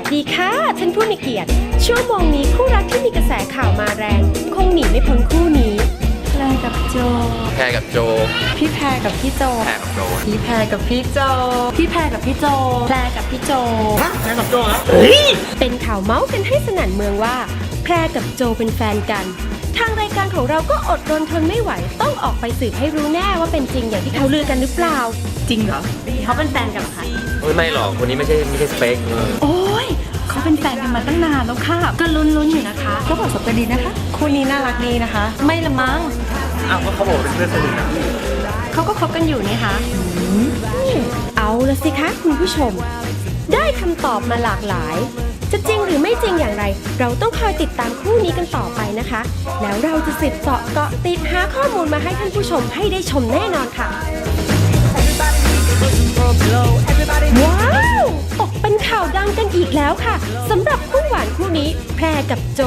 วัสดีค่ะท่านผู้มีเกียรติ ชั่วโมงนี้คู่รักที่มีกระแสข่าวมาแรง คงหนีไม่พ้นคู่นี้แพรกับโจ แพรกับโจ พี่แพรกับพี่โจ แพรกับโจ พี่แพรกับพี่โจ พี่แพรกับพี่โจ แพรกับพี่โจเป็นข่าวเมาส์กันให้สนั่นเมืองว่า แพรกับโจเป็นแฟนกัน ทางรายการของเราก็อดรนทนไม่ไหว ต้องออกไปสืบให้รู้แน่ว่าเป็นจริงอย่างที่เขาลือกันหรือเปล่า จริงเหรอเขาเป็นแฟนกันเหรอคะเฮ้ยไม่หรอกคนนี้ไม่ใช่ไม่ใช่สเปคโอ้ย เขาเป็นแฟนกันมาตั้งนานแล้วค่ะ ก็ลุ้นๆอยู่นะคะก็บอกสบกันดีนะคะ คู่นี้น่ารักดีนะคะ ไม่ละมั้งอ้าวก็เขาบอกเป็นเพื่อนสนิทนะเขาก็คบกันอยู่นี่คะเอาละสิคะคุณผู้ชม ได้คำตอบมาหลากหลาย จะจริงหรือไม่จริงอย่างไร เราต้องคอยติดตามคู่นี้กันต่อไปนะคะ แล้วเราจะสืบเสาะเกาะติดหาข้อมูลมาให้ท่านผู้ชมให้ได้ชมแน่นอนค่ะว้าวตก เป็นข่าวดังกันอีกแล้วค่ะสำหรับคู่หวานคู่นี้แพรกับโจ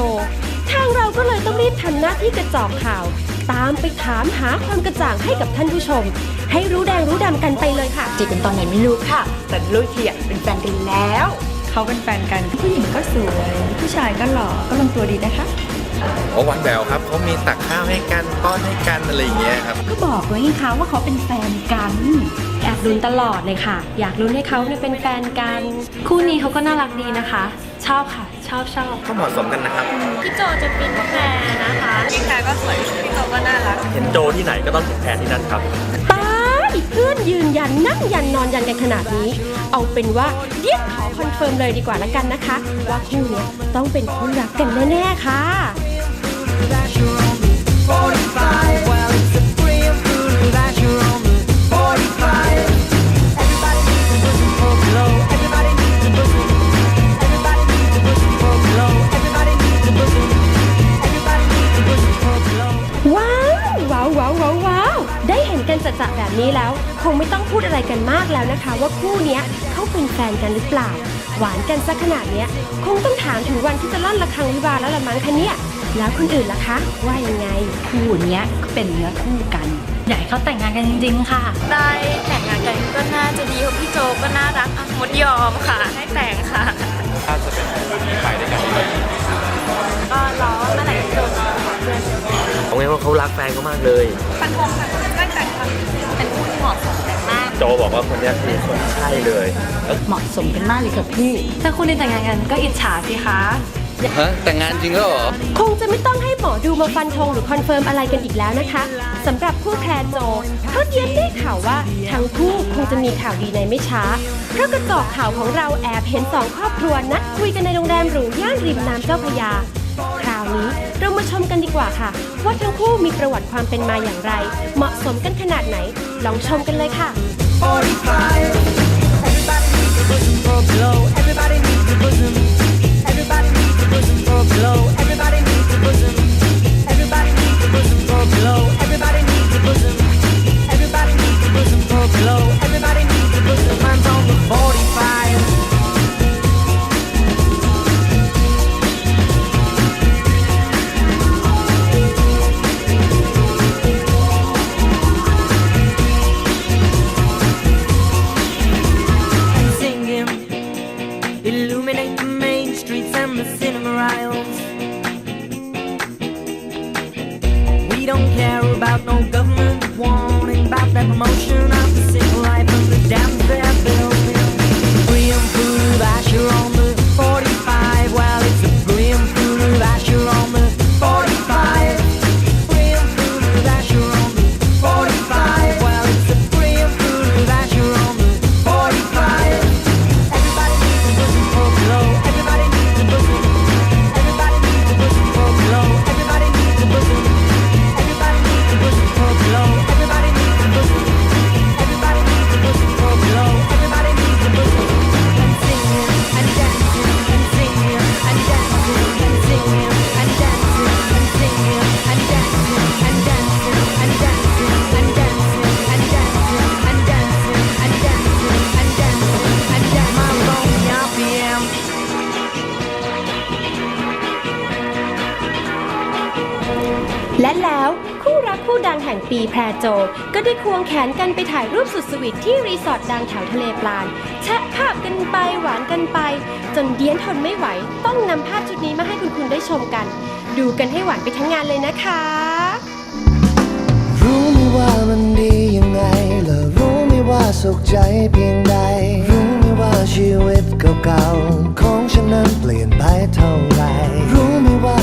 ทางเราก็เลยต้องรีบทำหน้าที่กระจอกข่าว ตามไปถามหาความกระจ่างให้กับท่านผู้ชม ให้รู้แดงรู้ดำกันไปเลยค่ะ จีบกันตอนไหนไม่รู้ค่ะ แต่รู้ทีอะเป็นแฟนกันแล้ว เขาเป็นแฟนกันผู้หญิงก็สวย ผู้ชายก็หล่อก็ลงตัวดีนะคะโอ้วันแววครับเขามีตักข้าวให้กันป้อนให้กันอะไรอย่างเงี้ยครับ ก็บอกไว้ไงคะว่าเขาเป็นแฟนกัน แอบลุ้นตลอดเลยค่ะ อยากลุ้นให้เขาเนี่ยเป็นแฟนกัน คู่นี้เขาก็น่ารักดีนะคะ ชอบค่ะ ชอบชอบก็เหมาะสมกันนะครับ พี่โจจะเป็นแฟนนะคะพี่แพรก็สวยพี่โจก็น่ารักเห็นโจที่ไหนก็ต้องเห็นแพรที่นั่นครับตายเพื่อนยืนยันนั่งยันนอนยันกันขนาดนี้ เอาเป็นว่าเดียนขอคอนเฟิร์มเลยดีกว่าละกันนะคะ ว่าคู่เนี้ยต้องเป็นคู่รักกันแน่ๆค่ะ จัดๆแบบนี้แล้ว คงไม่ต้องพูดอะไรกันมากแล้วนะคะ ว่าคู่เนี้ยเขาเป็นแฟนกันหรือเปล่า หวานกันซะขนาดเนี้ย คงต้องถามถึงวันที่จะลั่นระฆังวิวาห์แล้วละมั้งคะเนี่ยแล้วคนอื่นล่ะคะ ว่ายังไงคู่เนี้ยก็เป็นเนื้อคู่กันอยากให้เขาแต่งงานกันจริง ๆ ค่ะ ได้แต่งงานกันก็น่าจะดีเพราะพี่โจก็น่ารักอะมดยอมค่ะ ให้แต่งค่ะ ถ้าจะเป็นคู่ที่ไปด้วยกันก็ร้องเมื่อไหร่พี่โจจะเพื่อนเอาไงว่าเขารักแฟนเขามากเลยฟันธงค่ะตั้งแต่ค่ะ เป็นผู้ที่เหมาะสมแต่งมาก โจบอกว่าคนเนี้ยคือคนที่ใช่เลยแล้วเหมาะสมกันมากเลยค่ะพี่ ถ้าคู่นี้แต่งงานกันก็อิจฉาสิคะ ฮะแต่งงานจริงแล้วเหรอ คงจะไม่ต้องให้หมอดูมาฟันธงหรือคอนเฟิร์มอะไรกันอีกแล้วนะคะสำหรับคู่แพรโจเพราะเดียนได้ข่าวว่าทั้งคู่คงจะมีข่าวดีในไม่ช้า เพราะกระจอกข่าวของเราแอบเห็นสองครอบครัวนัดคุยกันในโรงแรมหรูย่านริมน้ำเจ้าพระยาคราวนี้ เรามาชมกันดีกว่าค่ะ ว่าทั้งคู่มีประวัติความเป็นมาอย่างไร เหมาะสมกันขนาดไหน ลองชมกันเลยค่ะ sing We don't care about no government warning about that promotion คู่ดังแห่งปีแพรโจ ก็ได้ควงแขนกันไปถ่ายรูปสุดสวีทที่รีสอร์ทดังแถวทะเลปลานแชะภาพกันไปหวานกันไป จนเดียนทนไม่ไหว ต้องนำภาพชุดนี้มาให้คุณคุณได้ชมกัน ดูกันให้หวานไปทั้งงานเลยนะคะ รู้ไหมว่ามันดียังไงและรู้ไหมว่าสุขใจเพียงใด รู้ไหมว่าชีวิตเก่าๆของฉันนั้นเปลี่ยนไปเท่าไหรรู้ไหมว่า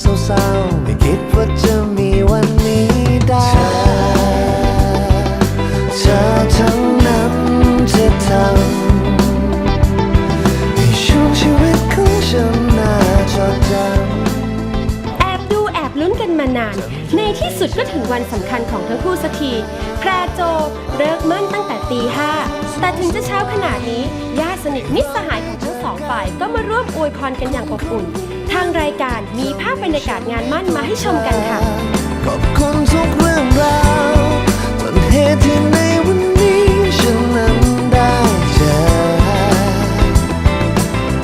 เศร้าๆไม่คิดว่าจะมีวันนี้ได้เธอทั้งนั้นที่ทำให้ช่วงชีวิตของฉันน่าจดจำแอบดูแอบลุ้นกันมานาน ในที่สุดก็ถึงวันสำคัญของทั้งคู่สักที แพรโจเลิกมั่นตั้งแต่ตีห้าแต่ถึงจะเช้าขนาดนี้ญาติสนิทมิตรสหาย ฝ่ายก็มาร่วมอวยพรกันอย่างอบอุ่น ทางรายการมีภาพบรรยากาศงานมั่นมาให้ชมกันค่ะ ขอบคุณทุกเรื่องราวต้นเหตุที่ในวันนี้ฉันนั้นได้เจอ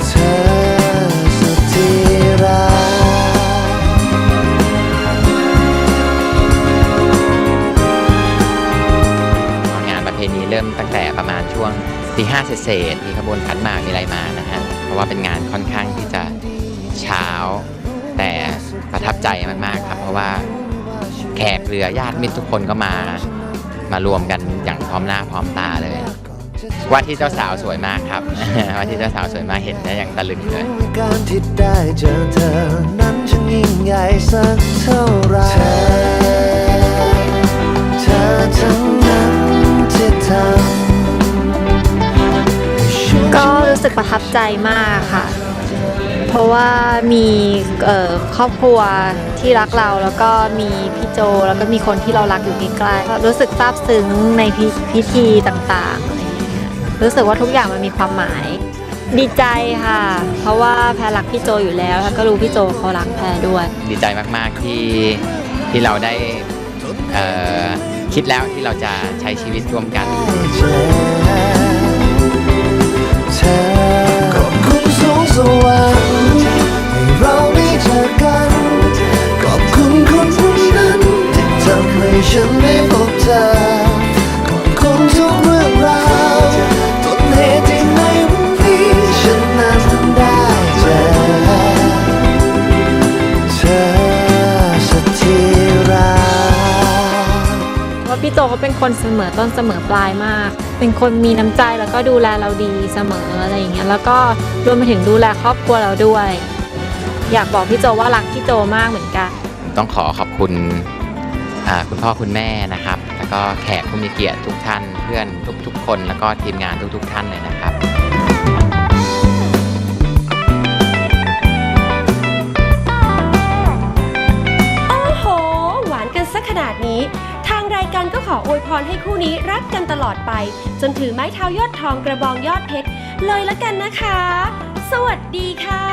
เธอสุดที่รักงานประเพณีเริ่มตั้งแต่ประมาณช่วง ตีห้าเศษๆมีขบวนขันหมากมีอะไรมานะฮะ เพราะว่าเป็นงานค่อนข้างที่จะเช้า แต่ประทับใจมากๆครับ เพราะว่าแขกเรือญาติมิตรทุกคนก็มามารวมกันอย่างพร้อมหน้าพร้อมตาเลย ว่าที่เจ้าสาวสวยมากครับ ว่าที่เจ้าสาวสวยมากเห็นได้อย่างตะลึงเลยการที่ได้เจอเธอนั้นช่างยิ่งใหญ่สักเท่าไรเธอทั้งนั้นที่ทำ ก็รู้สึกประทับใจมากค่ะ เพราะว่ามีครอบครัวที่รักเราแล้วก็มีพี่โจแล้วก็มีคนที่เรารักอยู่ใกล้ๆรู้สึกซาบซึ้งในพิพิธีต่างๆ รู้สึกว่าทุกอย่างมันมีความหมาย ดีใจค่ะ เพราะว่าแพรรักพี่โจอยู่แล้วแล้วก็รู้พี่โจเขารักแพรด้วย ดีใจมากๆที่ที่เราได้คิดแล้วที่เราจะใช้ชีวิตร่วมกัน สวรรค์ให้เราได้เจอกัน ขอบคุณคนคนนั้นที่ทำให้ฉันได้ เขาเป็นคนเสมอต้นเสมอปลายมาก เป็นคนมีน้ำใจแล้วก็ดูแลเราดีเสมออะไรอย่างเงี้ยแล้วก็รวมไปถึงดูแลครอบครัวเราด้วย อยากบอกพี่โจว่ารักพี่โจมากเหมือนกัน ต้องขอขอบคุณอ่าคุณพ่อคุณแม่นะครับ แล้วก็แขกผู้มีเกียรติทุกท่านเพื่อนทุกๆ คน แล้วก็ทีมงานทุก ๆ ท่านเลยนะครับโอ้โหหวานกันสักขนาดนี้ ก็ขออวยพรให้คู่นี้รักกันตลอดไป จนถือไม้เท้ายอดทองกระบองยอดเพชรเลยละกันนะคะ สวัสดีค่ะ